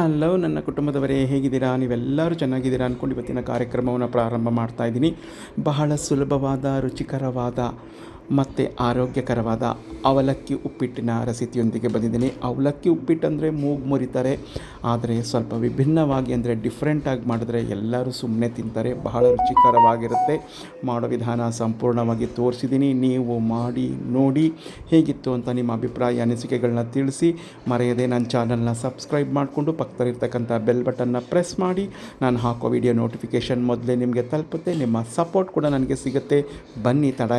Hello ನನ್ನ ಕುಟುಂಬದವರೇ, ಹೇಗಿದ್ದೀರಾ? ನೀವೆಲ್ಲರೂ ಚೆನ್ನಾಗಿದ್ದೀರಾ ಅಂದ್ಕೊಂಡು ಇವತ್ತಿನ ಕಾರ್ಯಕ್ರಮವನ್ನು ಪ್ರಾರಂಭ ಮಾಡ್ತಾ ಇದ್ದೀನಿ. ಬಹಳ ಸುಲಭವಾದ, ರುಚಿಕರವಾದ ಮತ್ತು ಆರೋಗ್ಯಕರವಾದ ಅವಲಕ್ಕಿ ಉಪ್ಪಿಟ್ಟಿನ ರಸಿತಿಯೊಂದಿಗೆ ಬಂದಿದ್ದೀನಿ. ಅವಲಕ್ಕಿ ಉಪ್ಪಿಟ್ಟು ಅಂದರೆ ಮೂಗು ಮುರಿತಾರೆ. ಆದರೆ ಸ್ವಲ್ಪ ವಿಭಿನ್ನವಾಗಿ ಅಂದರೆ ಡಿಫ್ರೆಂಟಾಗಿ ಮಾಡಿದ್ರೆ ಎಲ್ಲರೂ ಸುಮ್ಮನೆ ತಿಂತಾರೆ. ಬಹಳ ರುಚಿಕರವಾಗಿರುತ್ತೆ. ಮಾಡೋ ವಿಧಾನ ಸಂಪೂರ್ಣವಾಗಿ ತೋರಿಸಿದ್ದೀನಿ ನೀವು ಮಾಡಿ, ನೋಡಿ ಹೇಗಿತ್ತು ಅಂತ ನಿಮ್ಮ ಅಭಿಪ್ರಾಯ, ಅನಿಸಿಕೆಗಳನ್ನ ತಿಳಿಸಿ. ಮರೆಯದೆ ನನ್ನ ಚಾನಲ್ನ ಸಬ್ಸ್ಕ್ರೈಬ್ ಮಾಡಿಕೊಂಡು ಪಕ್ಕದಲ್ಲಿರ್ತಕ್ಕಂಥ ಬೆಲ್ ಬಟನ್ನ ಪ್ರೆಸ್ ಮಾಡಿ. ನಾನು ಹಾಕೋ ವಿಡಿಯೋ ನೋಟಿಫಿಕೇಷನ್ ಮೊದಲೇ ನಿಮಗೆ ತಲುಪುತ್ತೆ. ನಿಮ್ಮ ಸಪೋರ್ಟ್ ಕೂಡ ನನಗೆ ಸಿಗುತ್ತೆ. ಬನ್ನಿ ತಡ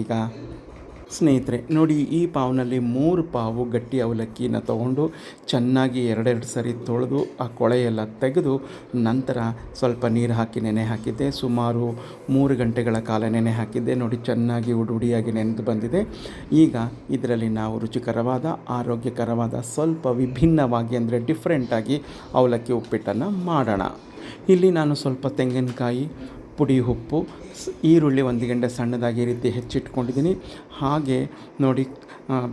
ಈಗ. ಸ್ನೇಹಿತರೆ, ನೋಡಿ ಈ ಪಾವ್ನಲ್ಲಿ ಮೂರು ಪಾವು ಗಟ್ಟಿ ಅವಲಕ್ಕಿನ ತಗೊಂಡು ಚೆನ್ನಾಗಿ ಎರಡೆರಡು ಸರಿ ತೊಳೆದು ಆ ಕೊಳೆಯೆಲ್ಲ ತೆಗೆದು ನಂತರ ಸ್ವಲ್ಪ ನೀರು ಹಾಕಿ ನೆನೆ ಹಾಕಿದ್ದೆ. ಸುಮಾರು ಮೂರು ಗಂಟೆಗಳ ಕಾಲ ನೆನೆ ಹಾಕಿದ್ದೆ. ನೋಡಿ ಚೆನ್ನಾಗಿ ಉಡುಡಿಯಾಗಿ ನೆನೆದು ಬಂದಿದೆ. ಈಗ ಇದರಲ್ಲಿ ನಾವು ರುಚಿಕರವಾದ, ಆರೋಗ್ಯಕರವಾದ, ಸ್ವಲ್ಪ ವಿಭಿನ್ನವಾಗಿ ಅಂದರೆ ಡಿಫ್ರೆಂಟಾಗಿ ಅವಲಕ್ಕಿ ಉಪ್ಪಿಟ್ಟನ್ನು ಮಾಡೋಣ. ಇಲ್ಲಿ ನಾನು ಸ್ವಲ್ಪ ತೆಂಗಿನಕಾಯಿ ಪುಡಿ ಉಪ್ಪು ಈರುಳ್ಳಿ ಒಂದು ಗಂಟೆ ಸಣ್ಣದಾಗಿ ಈ ರೀತಿ ಹೆಚ್ಚಿಟ್ಕೊಂಡಿದ್ದೀನಿ. ಹಾಗೆ ನೋಡಿ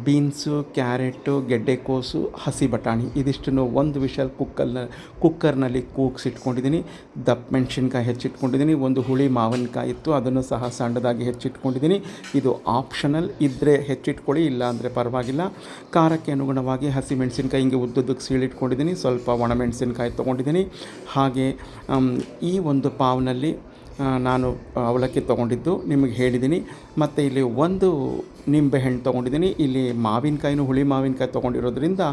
ಬೀನ್ಸು, ಕ್ಯಾರೆಟು ಗೆಡ್ಡೆಕೋಸು ಹಸಿ ಬಟಾಣಿ ಇದಿಷ್ಟನ್ನು ಒಂದು ವಿಷಲ್ ಕುಕ್ಕರ್ನ ಕುಕ್ಕರ್ನಲ್ಲಿ ಕೂಗ್ಸಿಟ್ಕೊಂಡಿದ್ದೀನಿ. ದಪ್ಪ ಮೆಣಸಿನ್ಕಾಯಿ ಹೆಚ್ಚಿಟ್ಕೊಂಡಿದ್ದೀನಿ. ಒಂದು ಹುಳಿ ಮಾವಿನಕಾಯಿ ಇತ್ತು, ಅದನ್ನು ಸಹ ಸಣ್ಣದಾಗಿ ಹೆಚ್ಚಿಟ್ಕೊಂಡಿದ್ದೀನಿ. ಇದು ಆಪ್ಷನಲ್ ಇದ್ದರೆ ಹೆಚ್ಚಿಟ್ಕೊಳ್ಳಿ ಇಲ್ಲ ಅಂದರೆ ಪರವಾಗಿಲ್ಲ. ಖಾರಕ್ಕೆ ಅನುಗುಣವಾಗಿ ಹಸಿ ಮೆಣಸಿನ್ಕಾಯಿ ಹಿಂಗೆ ಉದ್ದುದ್ದಕ್ಕೆ ಸೀಳಿಟ್ಕೊಂಡಿದ್ದೀನಿ. ಸ್ವಲ್ಪ ಒಣ ಮೆಣಸಿನ್ಕಾಯಿ ತೊಗೊಂಡಿದ್ದೀನಿ. ಹಾಗೆ ಈ ಒಂದು ಪಾವ್ನಲ್ಲಿ ನಾನು ಅವಲಕ್ಕಿ ತೊಗೊಂಡಿದ್ದು, ನಿಮಗೆ ಹೇಳಿದ್ದೀನಿ ಮತ್ತು ಇಲ್ಲಿ ಒಂದು ನಿಂಬೆಹಣ್ಣು ತೊಗೊಂಡಿದ್ದೀನಿ ಇಲ್ಲಿ ಮಾವಿನಕಾಯಿನೂ ಹುಳಿ ಮಾವಿನಕಾಯಿ ತೊಗೊಂಡಿರೋದ್ರಿಂದ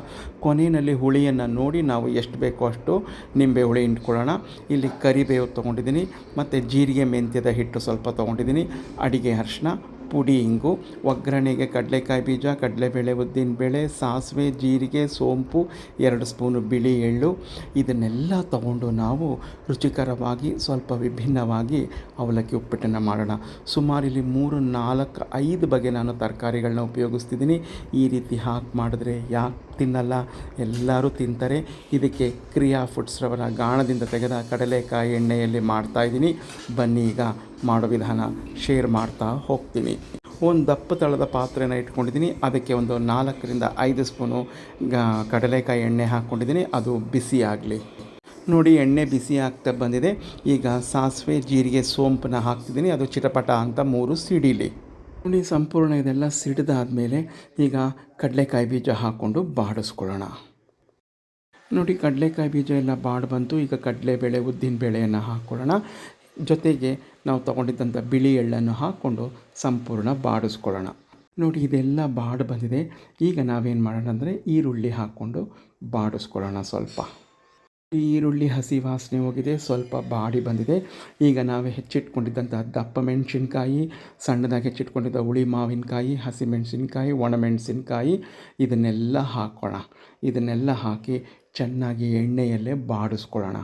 ಕೊನೆಯಲ್ಲಿ ಹುಳಿಯನ್ನು ನೋಡಿ ನಾವು ಎಷ್ಟು ಬೇಕೋ ಅಷ್ಟು ನಿಂಬೆ ಹುಳಿ ಇಟ್ಕೊಳ್ಳೋಣ. ಇಲ್ಲಿ ಕರಿಬೇವು ತೊಗೊಂಡಿದ್ದೀನಿ ಮತ್ತು ಜೀರಿಗೆ ಮೆಂತ್ಯದ ಹಿಟ್ಟು ಸ್ವಲ್ಪ ತೊಗೊಂಡಿದ್ದೀನಿ ಅಡಿಗೆ ಅರಿಶಿನ ಪುಡಿ, ಇಂಗು, ಒಗ್ಗರಣೆಗೆ ಕಡಲೆಕಾಯಿ ಬೀಜ, ಕಡಲೆಬೇಳೆ ಉದ್ದಿನಬೇಳೆ ಸಾಸಿವೆ, ಜೀರಿಗೆ, ಸೋಂಪು, ಎರಡು ಸ್ಪೂನು ಬಿಳಿ ಎಳ್ಳು. ಇದನ್ನೆಲ್ಲ ತಗೊಂಡು ನಾವು ರುಚಿಕರವಾಗಿ, ಸ್ವಲ್ಪ ವಿಭಿನ್ನವಾಗಿ ಅವಲಕ್ಕಿ ಉಪ್ಪಿಟ್ಟನ್ನು ಮಾಡೋಣ. ಸುಮಾರು ಇಲ್ಲಿ ಮೂರು ನಾಲ್ಕು ಐದು ಬಗೆ ನಾನು ತರಕಾರಿಗಳನ್ನ ಉಪಯೋಗಿಸ್ತಿದ್ದೀನಿ. ಈ ರೀತಿ ಹಾಕಿ ಮಾಡಿದ್ರೆ ಯಾಕೆ ತಿನ್ನಲ್ಲ, ಎಲ್ಲರೂ ತಿಂತಾರೆ. ಇದಕ್ಕೆ ಕ್ರಿಯಾ ಫುಡ್ಸ್ರವರ ಗಾಣದಿಂದ ತೆಗೆದ ಕಡಲೆಕಾಯಿ ಎಣ್ಣೆಯಲ್ಲಿ ಮಾಡ್ತಾಯಿದ್ದೀನಿ ಬನ್ನಿ ಈಗ ಮಾಡೋ ವಿಧಾನ. ಶೇರ್ ಮಾಡ್ತಾ ಹೋಗ್ತೀನಿ. ಒಂದು ದಪ್ಪ ತಳದ ಪಾತ್ರೆನ ಇಟ್ಕೊಂಡಿದ್ದೀನಿ. ಅದಕ್ಕೆ ಒಂದು ನಾಲ್ಕರಿಂದ ಐದು ಸ್ಪೂನು ಕಡಲೆಕಾಯಿ ಎಣ್ಣೆ ಹಾಕ್ಕೊಂಡಿದ್ದೀನಿ. ಅದು ಬಿಸಿ ಆಗಲಿ. ನೋಡಿ, ಎಣ್ಣೆ ಬಿಸಿ ಆಗ್ತಾ ಬಂದಿದೆ. ಈಗ ಸಾಸಿವೆ, ಜೀರಿಗೆ, ಸೋಂಪನ್ನ ಹಾಕ್ತಿದ್ದೀನಿ. ಅದು ಚಿಟಪಟ ಅಂತ ಮೂರು ಸಿಡಿಲಿ. ನೋಡಿ, ಸಂಪೂರ್ಣ ಇದೆಲ್ಲ ಸಿಡಿದಾದಮೇಲೆ ಈಗ ಕಡಲೆಕಾಯಿ ಬೀಜ ಹಾಕ್ಕೊಂಡು ಬಾಡಿಸ್ಕೊಳ್ಳೋಣ. ನೋಡಿ, ಕಡಲೆಕಾಯಿ ಬೀಜ ಎಲ್ಲ ಬಾಡಿ ಬಂತು. ಈಗ ಕಡಲೆಬೇಳೆ ಉದ್ದಿನ ಬೇಳೆಯನ್ನು ಹಾಕ್ಕೊಳ್ಳೋಣ. ಜೊತೆಗೆ ನಾವು ತಗೊಂಡಿದ್ದಂಥ ಬಿಳಿ ಎಳ್ಳನ್ನು ಹಾಕ್ಕೊಂಡು ಸಂಪೂರ್ಣ ಬಾಡಿಸ್ಕೊಳ್ಳೋಣ. ನೋಡಿ, ಇದೆಲ್ಲ ಬಾಡು ಬಂದಿದೆ. ಈಗ ನಾವೇನು ಮಾಡೋಣ ಅಂದರೆ ಈರುಳ್ಳಿ ಹಾಕ್ಕೊಂಡು ಬಾಡಿಸ್ಕೊಳ್ಳೋಣ ಸ್ವಲ್ಪ. ಈರುಳ್ಳಿ ಹಸಿ ವಾಸನೆ ಹೋಗಿದೆ, ಸ್ವಲ್ಪ ಬಾಡಿ ಬಂದಿದೆ. ಈಗ ನಾವು ಹೆಚ್ಚಿಟ್ಕೊಂಡಿದ್ದಂಥ ದಪ್ಪ ಮೆಣಸಿನ್ಕಾಯಿ, ಸಣ್ಣದಾಗಿ ಹೆಚ್ಚಿಟ್ಕೊಂಡಿದ್ದ ಹುಳಿ ಮಾವಿನಕಾಯಿ, ಹಸಿ ಮೆಣಸಿನ್ಕಾಯಿ ಒಣಮೆಣಸಿನ್ಕಾಯಿ ಇದನ್ನೆಲ್ಲ ಹಾಕೋಣ. ಇದನ್ನೆಲ್ಲ ಹಾಕಿ ಚೆನ್ನಾಗಿ ಎಣ್ಣೆಯಲ್ಲೇ ಬಾಡಿಸ್ಕೊಳ್ಳೋಣ.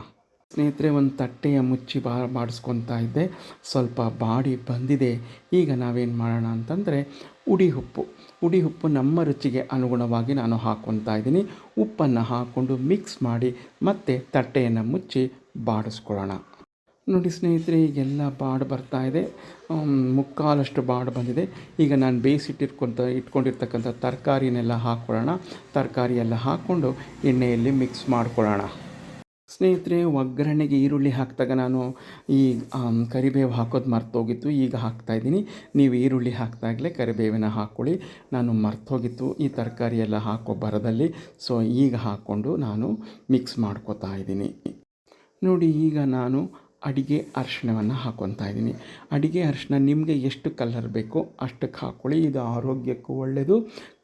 ಸ್ನೇಹಿತರೆ, ಒಂದು ತಟ್ಟೆಯ ಮುಚ್ಚಿ ಬಾ ಮಾಡಿಸ್ಕೊತಾ ಇದ್ದೆ. ಸ್ವಲ್ಪ ಬಾಡಿ ಬಂದಿದೆ. ಈಗ ನಾವೇನು ಮಾಡೋಣ ಅಂತಂದರೆ, ಉಡಿ ಉಪ್ಪು. ಉಡಿ ಉಪ್ಪು ನಮ್ಮ ರುಚಿಗೆ ಅನುಗುಣವಾಗಿ ನಾನು ಹಾಕ್ಕೊತಾ ಇದ್ದೀನಿ. ಉಪ್ಪನ್ನು ಹಾಕ್ಕೊಂಡು ಮಿಕ್ಸ್ ಮಾಡಿ ಮತ್ತೆ ತಟ್ಟೆಯನ್ನು ಮುಚ್ಚಿ ಬಾಡಿಸ್ಕೊಳ್ಳೋಣ. ನೋಡಿ ಸ್ನೇಹಿತರೆ, ಈಗೆಲ್ಲ ಬಾಡು ಬರ್ತಾ ಇದೆ. ಮುಕ್ಕಾಲಷ್ಟು ಬಾಡು ಬಂದಿದೆ. ಈಗ ನಾನು ಬೇಯಿಸಿಟ್ಟಿರ್ಕೊಂತ ಇಟ್ಕೊಂಡಿರ್ತಕ್ಕಂಥ ತರಕಾರಿನೆಲ್ಲ ಹಾಕ್ಕೊಳ್ಳೋಣ ತರಕಾರಿ ಎಲ್ಲ ಹಾಕ್ಕೊಂಡು ಎಣ್ಣೆಯಲ್ಲಿ ಮಿಕ್ಸ್ ಮಾಡ್ಕೊಳ್ಳೋಣ. ಸ್ನೇಹಿತರೆ, ಒಗ್ಗರಣೆಗೆ ಈರುಳ್ಳಿ ಹಾಕಿದಾಗ ನಾನು ಈ ಕರಿಬೇವು ಹಾಕೋದು ಮರ್ತೋಗಿತ್ತು, ಈಗ ಹಾಕ್ತಾಯಿದ್ದೀನಿ ನೀವು ಈರುಳ್ಳಿ ಹಾಕ್ತಾಗಲೇ ಕರಿಬೇವಿನ ಹಾಕ್ಕೊಳ್ಳಿ ನಾನು ಮರ್ತೋಗಿತ್ತು, ಈ ತರಕಾರಿ ಎಲ್ಲ ಹಾಕೋ ಬರದಲ್ಲಿ ಸೊ, ಈಗ ಹಾಕ್ಕೊಂಡು ನಾನು ಮಿಕ್ಸ್ ಮಾಡ್ಕೋತಾ ಇದ್ದೀನಿ. ನೋಡಿ, ಈಗ ನಾನು ಅಡಿಗೆ ಅರಿಶಿಣವನ್ನು ಹಾಕ್ಕೊತಾ ಇದ್ದೀನಿ. ಅಡಿಗೆ ಅರಿಶಿಣ ನಿಮಗೆ ಎಷ್ಟು ಕಲ್ಲರ್ ಬೇಕೋ ಅಷ್ಟಕ್ಕೆ ಹಾಕ್ಕೊಳ್ಳಿ ಇದು ಆರೋಗ್ಯಕ್ಕೂ ಒಳ್ಳೆಯದು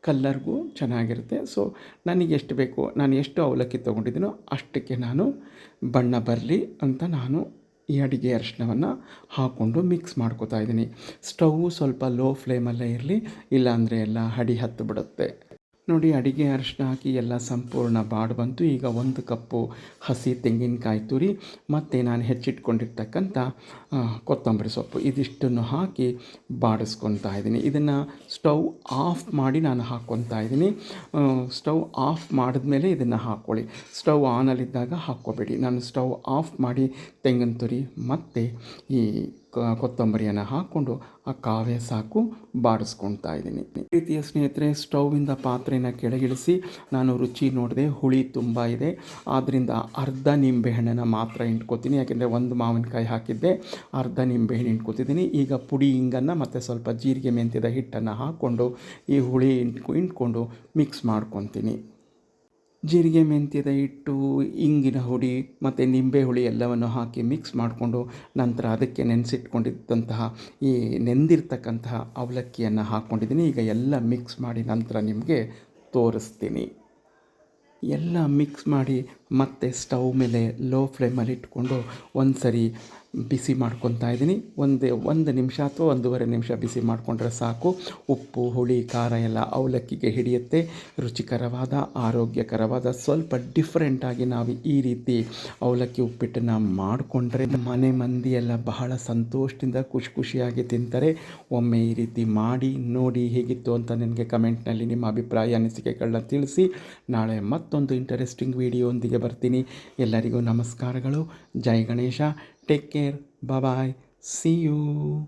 ಕಲ್ಲರ್ಗೂ ಚೆನ್ನಾಗಿರುತ್ತೆ. ಸೊ ನನಗೆ ಎಷ್ಟು ಬೇಕೋ, ನಾನು ಎಷ್ಟು ಅವಲಕ್ಕಿ ತೊಗೊಂಡಿದ್ದೀನೋ ಅಷ್ಟಕ್ಕೆ ನಾನು ಬಣ್ಣ ಬರಲಿ ಅಂತ ನಾನು ಈ ಅಡಿಗೆ ಅರಿಶಿಣವನ್ನು ಹಾಕ್ಕೊಂಡು ಮಿಕ್ಸ್ ಮಾಡ್ಕೋತಾ ಇದ್ದೀನಿ. ಸ್ಟವ್ ಸ್ವಲ್ಪ ಲೋ ಫ್ಲೇಮಲ್ಲೇ ಇರಲಿ, ಇಲ್ಲಾಂದರೆ ಎಲ್ಲ ಹಡಿ ಹತ್ತು ಬಿಡುತ್ತೆ ನೋಡಿ, ಅಡಿಗೆ ಅರಿಶಿನ ಹಾಕಿ ಎಲ್ಲ ಸಂಪೂರ್ಣ ಬಾಡು ಬಂತು ಈಗ ಒಂದು ಕಪ್ಪು ಹಸಿ ತೆಂಗಿನಕಾಯಿ ತುರಿ ಮತ್ತು ನಾನು ಹೆಚ್ಚಿಟ್ಕೊಂಡಿರ್ತಕ್ಕಂಥ ಕೊತ್ತಂಬರಿ ಸೊಪ್ಪು ಇದಿಷ್ಟನ್ನು ಹಾಕಿ ಬಾಡಿಸ್ಕೊತಾ ಇದ್ದೀನಿ. ಇದನ್ನು ಸ್ಟವ್ ಆಫ್ ಮಾಡಿ ನಾನು ಹಾಕ್ಕೊತಾ ಇದ್ದೀನಿ. ಸ್ಟವ್ ಆಫ್ ಮಾಡಿದ್ಮೇಲೆ ಇದನ್ನು ಹಾಕ್ಕೊಳ್ಳಿ. ಸ್ಟವ್ ಆನಲ್ಲಿದ್ದಾಗ ಹಾಕ್ಕೋಬೇಡಿ. ನಾನು ಸ್ಟವ್ ಆಫ್ ಮಾಡಿ ತೆಂಗಿನ ತುರಿ ಮತ್ತು ಈ ಕೊತ್ತಂಬರಿಯನ್ನು ಹಾಕ್ಕೊಂಡು ಆ ಕಾವೇ ಸಾಕು ಬಾಡಿಸ್ಕೊಳ್ತಾ ಇದ್ದೀನಿ. ರೀತಿಯ ಸ್ನೇಹಿತರೆ, ಸ್ಟೌವಿಂದ ಪಾತ್ರೆನ ಕೆಳಗಿಳಿಸಿ ನಾನು ರುಚಿ ನೋಡಿದೆ, ಹುಳಿ ತುಂಬ ಇದೆ. ಆದ್ದರಿಂದ ಅರ್ಧ ನಿಂಬೆಹಣ್ಣನ್ನು ಮಾತ್ರ ಇಟ್ಕೋತೀನಿ ಯಾಕೆಂದರೆ ಒಂದು ಮಾವಿನಕಾಯಿ ಹಾಕಿದ್ದೆ, ಅರ್ಧ ನಿಂಬೆಹಣ್ಣು ಇಟ್ಕೋತಿದ್ದೀನಿ ಈಗ ಪುಡಿ ಹಿಂಗನ್ನು ಮತ್ತು ಸ್ವಲ್ಪ ಜೀರಿಗೆ ಮೆಂತ್ಯದ ಹಿಟ್ಟನ್ನು ಹಾಕ್ಕೊಂಡು ಈ ಹುಳಿ ಇಂಟ್ಕೊ ಇಂಟ್ಕೊಂಡು ಮಿಕ್ಸ್ ಮಾಡ್ಕೊತೀನಿ. ಜೀರಿಗೆ ಮೆಂತ್ಯದ ಹಿಟ್ಟು, ಇಂಗಿನ ಹುಡಿ ಮತ್ತು ನಿಂಬೆ ಹುಳಿ ಎಲ್ಲವನ್ನು ಹಾಕಿ ಮಿಕ್ಸ್ ಮಾಡಿಕೊಂಡು ನಂತರ ಅದಕ್ಕೆ ನೆನೆಸಿಟ್ಕೊಂಡಿದ್ದಂತಹ ಈ ನೆಂದಿರ್ತಕ್ಕಂತಹ ಅವಲಕ್ಕಿಯನ್ನು ಹಾಕ್ಕೊಂಡಿದ್ದೀನಿ ಈಗ ಎಲ್ಲ ಮಿಕ್ಸ್ ಮಾಡಿ ನಂತರ ನಿಮಗೆ ತೋರಿಸ್ತೀನಿ. ಎಲ್ಲ ಮಿಕ್ಸ್ ಮಾಡಿ ಮತ್ತೆ ಸ್ಟವ್ ಮೇಲೆ ಲೋ ಫ್ಲೇಮಲ್ಲಿ ಇಟ್ಕೊಂಡು ಒಂದು ಸರಿ ಬಿಸಿ ಮಾಡ್ಕೊತಾ ಇದ್ದೀನಿ. ಒಂದೇ, ಒಂದು ನಿಮಿಷ ಅಥವಾ ಒಂದೂವರೆ ನಿಮಿಷ ಬಿಸಿ ಮಾಡಿಕೊಂಡ್ರೆ ಸಾಕು. ಉಪ್ಪು, ಹುಳಿ, ಖಾರ ಎಲ್ಲ ಅವಲಕ್ಕಿಗೆ ಹಿಡಿಯುತ್ತೆ. ರುಚಿಕರವಾದ, ಆರೋಗ್ಯಕರವಾದ, ಸ್ವಲ್ಪ ಡಿಫ್ರೆಂಟಾಗಿ ನಾವು ಈ ರೀತಿ ಅವಲಕ್ಕಿ ಉಪ್ಪಿಟ್ಟನ್ನು ಮಾಡಿಕೊಂಡ್ರೆ ಮನೆ ಮಂದಿ ಎಲ್ಲ ಬಹಳ ಸಂತೋಷದಿಂದ ಖುಷಿ ಖುಷಿಯಾಗಿ ತಿಂತಾರೆ. ಒಮ್ಮೆ ಈ ರೀತಿ ಮಾಡಿ, ನೋಡಿ ಹೇಗಿತ್ತು ಅಂತ ನನಗೆ ಕಮೆಂಟ್ನಲ್ಲಿ ನಿಮ್ಮ ಅಭಿಪ್ರಾಯ, ಅನಿಸಿಕೆಗಳನ್ನ ತಿಳಿಸಿ. ನಾಳೆ ಮತ್ತೊಂದು ಇಂಟರೆಸ್ಟಿಂಗ್ ವಿಡಿಯೋಂದಿಗೆ ಬರ್ತೀನಿ. ಎಲ್ಲರಿಗೂ ನಮಸ್ಕಾರಗಳು. ಜೈ Ganesha. Take care. Bye bye. See you.